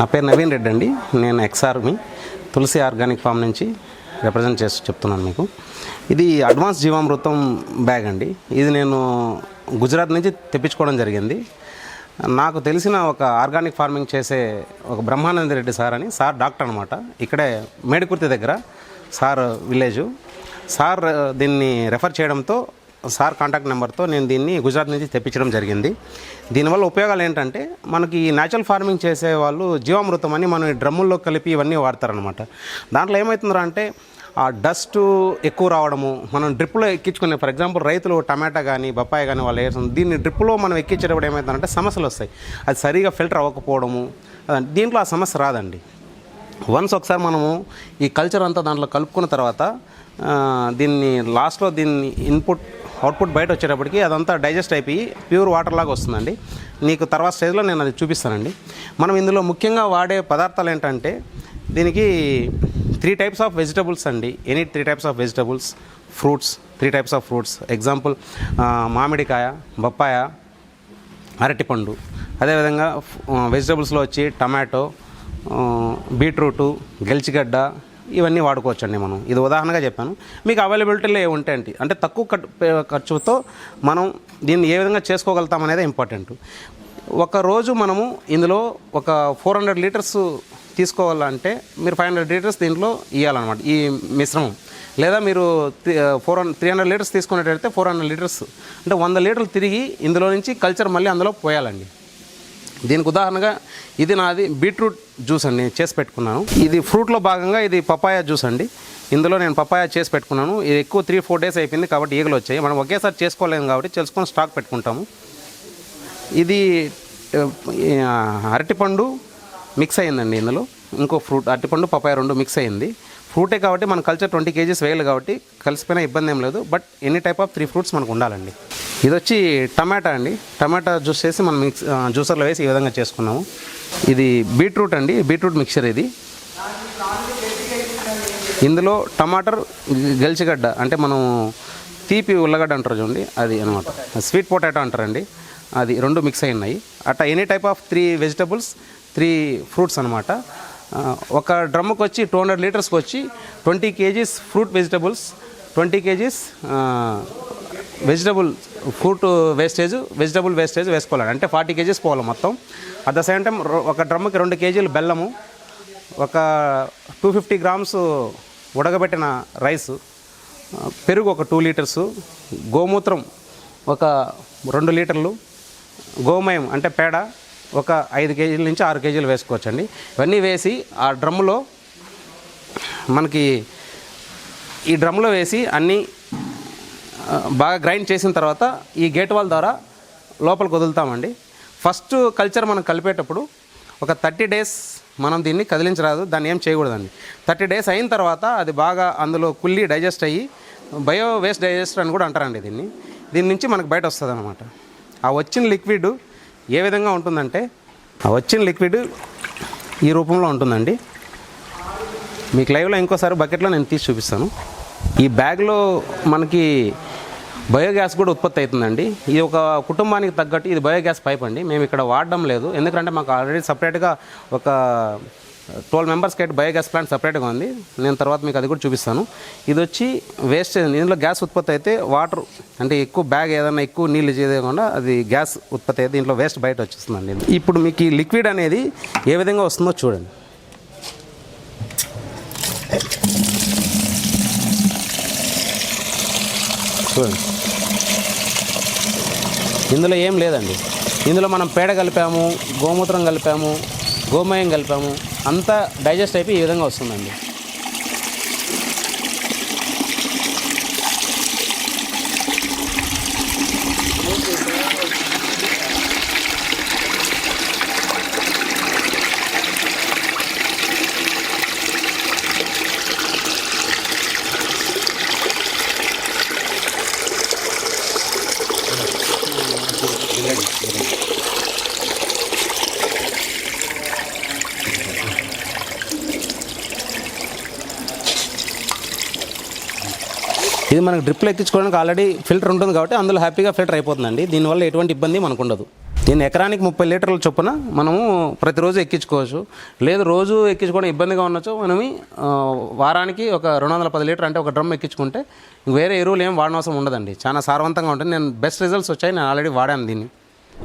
నా పేరు నవీన్ రెడ్డి అండి. నేను ex army Tulasi organic farm నుంచి రిప్రజెంట్ చేసి చెప్తున్నాను మీకు. ఇది అడ్వాన్స్ జీవామృతం బ్యాగ్ అండి. ఇది నేను గుజరాత్ నుంచి తెప్పించుకోవడం జరిగింది. నాకు తెలిసిన ఒక ఆర్గానిక్ ఫార్మింగ్ చేసే ఒక బ్రహ్మానంద రెడ్డి సార్ అని సార్ డాక్టర్ అనమాట ఇక్కడే మేడికుర్తి దగ్గర సార్ విలేజు. సార్ దీన్ని రెఫర్ చేయడంతో సార్ కాంటాక్ట్ నెంబర్తో నేను దీన్ని గుజరాత్ నుంచి తెప్పించడం జరిగింది. దీనివల్ల ఉపయోగాలు ఏంటంటే మనకి ఈ న్యాచురల్ ఫార్మింగ్ చేసే వాళ్ళు జీవామృతం అని మనం డ్రమ్ముల్లో కలిపి ఇవన్నీ వాడతారనమాట దాంట్లో ఏమవుతుందిరా అంటే ఆ డస్ట్ ఎక్కువ రావడము మనం డ్రిప్లో ఎక్కించుకునే ఫర్ ఎగ్జాంపుల్ రైతులు టమాటా కానీ బొప్పాయి కానీ వాళ్ళు వేస్తుంది దీన్ని డ్రిప్లో మనం ఎక్కించేటప్పుడు ఏమవుతుందంటే సమస్యలు వస్తాయి. అది సరిగా ఫిల్టర్ అవ్వకపోవడము దీంట్లో ఆ సమస్య రాదండి. వన్స్ ఒకసారి మనము ఈ కల్చర్ అంతా దాంట్లో కలుపుకున్న తర్వాత దీన్ని లాస్ట్లో దీన్ని ఇన్పుట్ అవుట్పుట్ బయట వచ్చేటప్పటికి అదంతా డైజెస్ట్ అయిపోయి ప్యూర్ వాటర్ లాగా వస్తుందండి. నీకు తర్వాత స్టేజ్లో నేను అది చూపిస్తానండి. మనం ఇందులో ముఖ్యంగా వాడే పదార్థాలు ఏంటంటే దీనికి త్రీ టైప్స్ ఆఫ్ వెజిటబుల్స్ అండి. Any three types of vegetables fruits three types of fruits example మామిడికాయ బొప్పాయ అరటిపండు. అదేవిధంగా వెజిటబుల్స్లో వచ్చి టమాటో బీట్రూటు గెలిచిగడ్డ ఇవన్నీ వాడుకోవచ్చండి మనం. ఇది ఉదాహరణగా చెప్పాను. మీకు అవైలబిలిటీలో ఏ ఉంటాయండి అంటే తక్కువ ఖర్చు ఖర్చుతో మనం దీన్ని ఏ విధంగా చేసుకోగలుగుతాం అనేది ఇంపార్టెంట్. ఒక రోజు మనము ఇందులో ఒక ఫోర్ హండ్రెడ్ లీటర్స్ తీసుకోవాలంటే మీరు ఫైవ్ హండ్రెడ్ లీటర్స్ దీంట్లో ఇవ్వాలన్నమాట ఈ మిశ్రమం. లేదా మీరు four hundred three hundred litres తీసుకున్నట్టయితే ఫోర్ హండ్రెడ్ లీటర్స్. అంటే వంద లీటర్లు తిరిగి ఇందులో నుంచి కల్చర్ మళ్ళీ అందులో పోయాలండి. దీనికి ఉదాహరణగా ఇది నాది బీట్రూట్ జ్యూస్ అండి నేను చేసి పెట్టుకున్నాను. ఇది ఫ్రూట్లో భాగంగా ఇది పపాయా జ్యూస్ అండి. ఇందులో నేను పపాయా చేసి పెట్టుకున్నాను. ఇది ఎక్కువ త్రీ ఫోర్ డేస్ అయిపోయింది కాబట్టి ఈగలు వచ్చాయి. మనం ఒకేసారి చేసుకోలేము కాబట్టి చేసుకొని స్టాక్ పెట్టుకుంటాము. ఇది అరటిపండు మిక్స్ అయిందండి ఇందులో. ఇంకో ఫ్రూట్ అరటిపండు పపాయ రెండు మిక్స్ అయింది ఫ్రూటే కాబట్టి మన కల్చర్ ట్వంటీ కేజీస్ వేయాలి కాబట్టి కలిసిపోయినా ఇబ్బంది ఏం లేదు. But any type of three fruits మనకు ఉండాలండి. ఇది వచ్చి టమాటా అండి. టమాటా జ్యూస్ చేసి మనం మిక్స్ జ్యూసర్లో వేసి ఈ విధంగా చేసుకున్నాము. ఇది బీట్రూట్ అండి. బీట్రూట్ మిక్చర్ ఇది. ఇందులో టమాటర్ గెలిచిగడ్డ అంటే మనం తీపి ఉల్లగడ్డ అంటారు చూడండి. అది అనమాట స్వీట్ పొటాటో అంటారండి. అది రెండు మిక్స్ అయి ఉన్నాయి. అట్లా any type of three vegetables three fruits అనమాట ఒక డ్రమ్కి వచ్చి టూ హండ్రెడ్ లీటర్స్కి వచ్చి twenty kgs fruit vegetables twenty kgs vegetable fruit wastage vegetable wastage వేసుకోవాలి అంటే ఫార్టీ కేజీస్ పోవాలి మొత్తం. అట్ ద సేమ్ టైం ఒక డ్రమ్ముకి రెండు కేజీలు బెల్లము ఒక టూ ఫిఫ్టీ గ్రామ్స్ ఉడకబెట్టిన రైస్ పెరుగు ఒక టూ లీటర్స్ గోమూత్రం ఒక రెండు లీటర్లు గోమయం అంటే పేడ ఒక ఐదు కేజీల నుంచి ఆరు కేజీలు వేసుకోవచ్చండి. ఇవన్నీ వేసి ఆ డ్రమ్ములో మనకి ఈ డ్రమ్లో వేసి అన్నీ బాగా గ్రైండ్ చేసిన తర్వాత ఈ గేట్ వాల్ ద్వారా లోపలికి వదులుతామండి. ఫస్ట్ కల్చర్ మనం కలిపేటప్పుడు ఒక థర్టీ డేస్ మనం దీన్ని కదిలించరాదు దాన్ని ఏం చేయకూడదండి. థర్టీ డేస్ అయిన తర్వాత అది బాగా అందులో కుల్లి డైజెస్ట్ అయ్యి బయో వేస్ట్ డైజెస్టర్ అని కూడా అంటారండి దీన్ని. దీని నుంచి మనకు బయట వస్తుంది అనమాట ఆ వచ్చిన లిక్విడ్ ఏ విధంగా ఉంటుందంటే వచ్చిన లిక్విడ్ ఈ రూపంలో ఉంటుందండి. మీకు లైవ్లో ఇంకోసారి బకెట్లో నేను తీసి చూపిస్తాను. ఈ బ్యాగ్లో మనకి బయోగ్యాస్ కూడా ఉత్పత్తి అవుతుందండి. ఇది ఒక కుటుంబానికి తగ్గట్టు ఇది బయోగ్యాస్ పైప్ అండి. మేము ఇక్కడ వాడడం లేదు. ఎందుకంటే మాకు ఆల్రెడీ సపరేట్గా ఒక ట్వెల్వ్ మెంబర్స్కి అయితే బయోగ్యాస్ ప్లాంట్ సపరేట్గా ఉంది. నేను తర్వాత మీకు అది కూడా చూపిస్తాను. ఇది వచ్చి వేస్ట్ ఇందులో గ్యాస్ ఉత్పత్తి అయితే వాటర్ అంటే ఎక్కువ బ్యాగ్ ఏదైనా ఎక్కువ నీళ్ళు చేయకుండా అది గ్యాస్ ఉత్పత్తి అయితే దీంట్లో వేస్ట్ బయట వచ్చేస్తుందండి. ఇప్పుడు మీకు ఈ లిక్విడ్ అనేది ఏ విధంగా వస్తుందో చూడండి. చూడండి. ఇందులో ఏం లేదండి. ఇందులో మనం పేడ కలిపాము గోమూత్రం కలిపాము గోమయం కలిపాము అంతా డైజెస్ట్ అయిపోయి ఈ విధంగా వస్తుందండి. ఇది మనకు డ్రిప్లో ఎక్కించుకోవడానికి ఆల్రెడీ ఫిల్టర్ ఉంటుంది కాబట్టి అందులో హ్యాపీగా ఫిల్టర్ అయిపోతుందండి. దీనివల్ల ఎటువంటి ఇబ్బంది మనకు ఉండదు దీన్ని ఎకరానికి ముప్పై లీటర్ల చొప్పున మనము ప్రతిరోజు ఎక్కించుకోవచ్చు. లేదు రోజు ఎక్కించుకోవడం ఇబ్బందిగా ఉండొచ్చు. మనమి వారానికి ఒక రెండు వందల పది లీటర్ అంటే ఒక డ్రమ్ ఎక్కించుకుంటే వేరే ఎరువులు ఏం వాడనవసరం ఉండదండి. చాలా సారవంతంగా ఉంటుంది. నేను బెస్ట్ రిజల్ట్స్ వచ్చాయి. నేను ఆల్రెడీ వాడాను దీన్ని.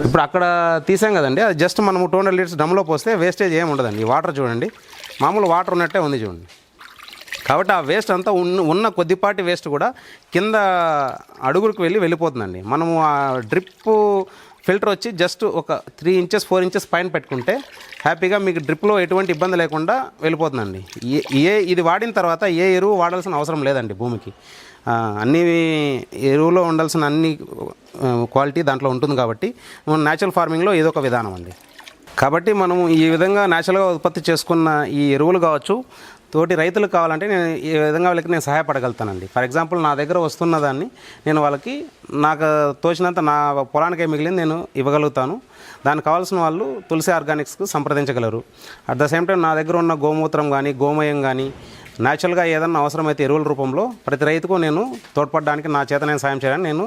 ఇప్పుడు అక్కడ తీసాం కదండి. అది జస్ట్ మనము టూ హండ్రెడ్ లీటర్స్ డ్రమ్లో పోస్తే వేస్టేజ్ ఏమి ఉండదండి. ఈ వాటర్ చూడండి. మామూలు వాటర్ ఉన్నట్టే ఉంది చూడండి. కాబట్టి ఆ వేస్ట్ అంతా ఉన్న ఉన్న కొద్దిపాటి వేస్ట్ కూడా కింద అడుగులకు వెళ్ళి వెళ్ళిపోతుందండి. మనము ఆ డ్రిప్ ఫిల్టర్ వచ్చి జస్ట్ ఒక త్రీ ఇంచెస్ ఫోర్ ఇంచెస్ పైన పెట్టుకుంటే హ్యాపీగా మీకు డ్రిప్లో ఎటువంటి ఇబ్బంది లేకుండా వెళ్ళిపోతుందండి. ఏ ఏ ఇది వాడిన తర్వాత ఏ ఎరువు వాడాల్సిన అవసరం లేదండి భూమికి. అన్ని ఎరువులో ఉండాల్సిన అన్ని క్వాలిటీ దాంట్లో ఉంటుంది కాబట్టి మన న్యాచురల్ ఫార్మింగ్లో ఇదొక విధానం అండి. కాబట్టి మనము ఈ విధంగా న్యాచురల్గా ఉత్పత్తి చేసుకున్న ఈ ఎరువులు కావచ్చు తోటి రైతులకు కావాలంటే నేను ఈ విధంగా వాళ్ళకి నేను సహాయపడగలుగుతానండి. ఫర్ ఎగ్జాంపుల్ నా దగ్గర వస్తున్న దాన్ని నేను వాళ్ళకి నాకు తోచినంత నా పొలానికే మిగిలింది నేను ఇవ్వగలుగుతాను. దానికి కావాల్సిన వాళ్ళు తులసి ఆర్గానిక్స్కు సంప్రదించగలరు. అట్ ద సేమ్ టైం నా దగ్గర ఉన్న గోమూత్రం కానీ గోమయం కానీ న్యాచురల్గా ఏదన్నా అవసరమైతే ఎరువుల రూపంలో ప్రతి రైతుకు నేను తోడ్పడడానికి నా చేత నేను సాయం చేయడానికి నేను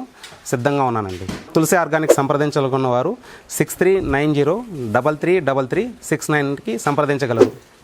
సిద్ధంగా ఉన్నానండి. తులసి ఆర్గానిక్ సంప్రదించాలనుకున్న వారు six three nine zero double three double three six నైన్కి సంప్రదించగలరు.